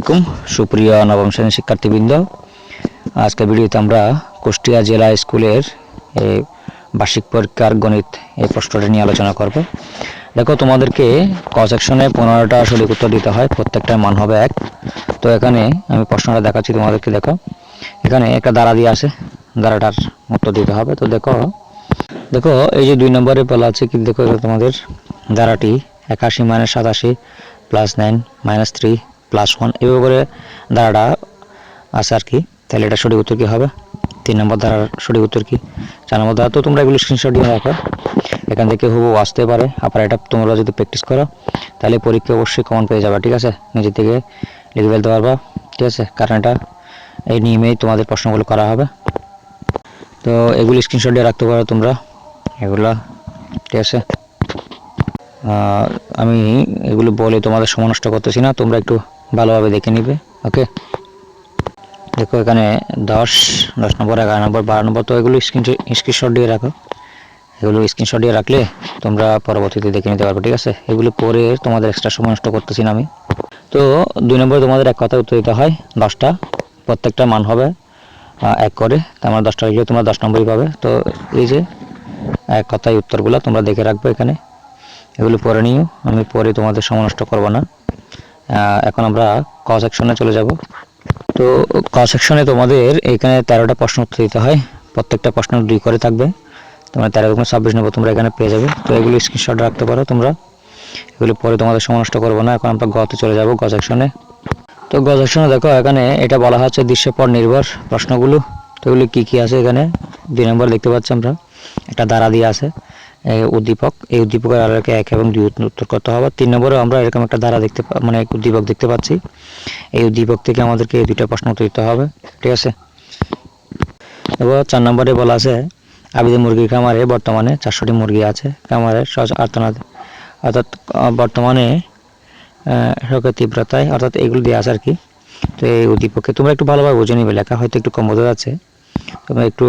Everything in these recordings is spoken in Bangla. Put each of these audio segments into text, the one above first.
আলাইকুম। সুপ্রিয় নবম শ্রেণির শিক্ষার্থীবৃন্দ, আজকের ভিডিওতে আমরা কুষ্টিয়া জেলা স্কুলের বার্ষিক পরীক্ষার গণিত এই প্রশ্নটা নিয়ে আলোচনা করব। দেখো, তোমাদেরকে ক সেকশনে পনেরোটা সঠিক উত্তর দিতে হয়, প্রত্যেকটার মান হবে এক। তো এখানে আমি প্রশ্নটা দেখাচ্ছি তোমাদেরকে, দেখো। এখানে একটা দ্বারা দিয়ে আছে দ্বারাটার উত্তর দিতে হবে। তো দেখো দেখো, এই যে দুই নম্বরে বলা আছে কি, দেখো, তোমাদের দ্বারাটি একাশি মাইনাস সাতাশি plus nine minus three plus one এভাবে করে দ্বারাটা আছে আর কি। তাহলে এটা সঠিক উত্তর কি হবে? তিন নম্বর দ্বারার সঠিক উত্তর কি? চার নম্বর দ্বারা তো তোমরা এগুলো স্ক্রিনশট দিয়ে রাখো। এখান থেকে হুবু আসতে পারে। আবার এটা তোমরা যদি প্র্যাকটিস করো, তাহলে পরীক্ষা অবশ্যই কমন পেয়ে যাবে, ঠিক আছে? নিজে থেকে লিখে ফেলতে পারবা, ঠিক আছে? কারণ এটা এই নিয়মেই তোমাদের প্রশ্নগুলো করা হবে। তো এগুলো স্ক্রিনশট দিয়ে রাখতে পারো তোমরা। এগুলা, ঠিক আছে? আমি এগুলো বলে তোমাদের সময় নষ্ট করতেছি না। তোমরা একটু ভালোভাবে দেখে নিবে ওকে দেখো এখানে দশ দশ নম্বর, এগারো নম্বর, বারো নম্বর, তো এগুলো স্ক্রিন স্ক্রিনশট দিয়ে রাখো। এগুলো স্ক্রিনশট দিয়ে রাখলে তোমরা পরবর্তীতে দেখে নিতে পারবে, ঠিক আছে? এগুলো পরে তোমাদের এক্সট্রা সময় নষ্ট করতেছি না আমি। তো দুই নম্বরে তোমাদের এক কথা উত্তর দিতে হয়, দশটা, প্রত্যেকটা মান হবে এক করে। তার মানে দশটা লিখলে তোমরা দশ নম্বরই পাবে। তো এই যে এক কথায় উত্তরগুলো তোমরা দেখে রাখবে এখানে। এগুলো পরে নিও, আমি পরে তোমাদের সময় নষ্ট করব না। এখন আমরা ক সেকশনে চলে যাব। তো ক সেকশনে তোমাদের এখানে তেরোটা প্রশ্ন উত্তর দিতে হয়। প্রত্যেকটা প্রশ্ন দুই করে থাকবে। তোমরা তেরো রকম ছাব্বিশ নেব, তোমরা এখানে পেয়ে যাবে। তো এগুলো স্ক্রিনশট রাখতে পারো তোমরা। এগুলো পরে তোমাদের সময় নষ্ট করব না। এখন আমরা গতে চলে যাব গ সেকশনে তো গ সেকশনে দেখো, এখানে এটা বলা হচ্ছে দৃশ্যপট নির্ভর প্রশ্নগুলো। তো এগুলো কী কী আছে এখানে? দুই নম্বর দেখতে পাচ্ছি আমরা। একটা দ্বারা দিয়ে আছে। উদ্দীপক, এই উদ্দীপকের আলোকে এক এবং দুই উত্তর করতে হবে। তিন নম্বরে আমরা এরকম একটা ধারা দেখতে মানে উদ্দীপক দেখতে পাচ্ছি। এই উদ্দীপক থেকে আমাদেরকে এই দুইটা প্রশ্ন উত্তর দিতে হবে। ঠিক আছে? এবার চার নম্বরে বলা আছে, আবিদে মুরগির খামারে বর্তমানে চারশোটি মুরগি আছে। খামারের সহজ আর্তনাদ। অর্থাৎ বর্তমানে রোগের তীব্রতায়, অর্থাৎ এগুলো দেওয়া আছে আর কি। তো এই উদ্দীপকে তোমরা একটু ভালোভাবে বুঝে নিবে লেখা। হয়তো একটু কম বোঝা যাচ্ছে তোমরা একটু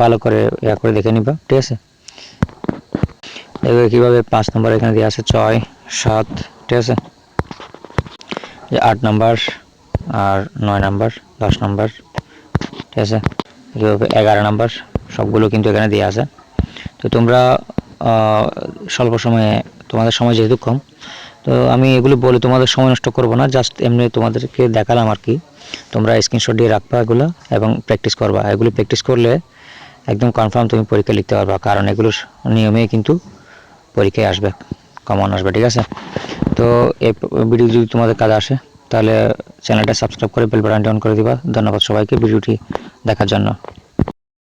ভালো করে ইয়া করে দেখে নিবা। ঠিক আছে? এবার কীভাবে পাঁচ নম্বর এখানে দেওয়া আছে ছয়, সাত, ঠিক আছে? আট নাম্বার আর নয় নাম্বার, দশ নাম্বার, ঠিক আছে? কীভাবে এগারো নাম্বার, সবগুলো কিন্তু এখানে দেওয়া আছে তো তোমরা স্বল্প সময়ে তোমাদের সময় যেহেতু কম, তো আমি এগুলো বলে তোমাদের সময় নষ্ট করব না জাস্ট এমনি তোমাদেরকে দেখালাম আর কি। তোমরা স্ক্রিনশট দিয়ে রাখবা এগুলো এবং প্র্যাকটিস করবা। এগুলো প্র্যাকটিস করলে একদম কনফার্ম তুমি পরীক্ষা লিখতে পারবা, কারণ এগুলো নিয়মেই কিন্তু পরীক্ষায় আসবে কমন আসবে, ঠিক আছে? তো এই ভিডিও যদি তোমাদের কাজে আসে, তাহলে চ্যানেলটা সাবস্ক্রাইব করে বেল বাটনটি অন করে দিবা। ধন্যবাদ সবাইকে ভিডিওটি দেখার জন্য।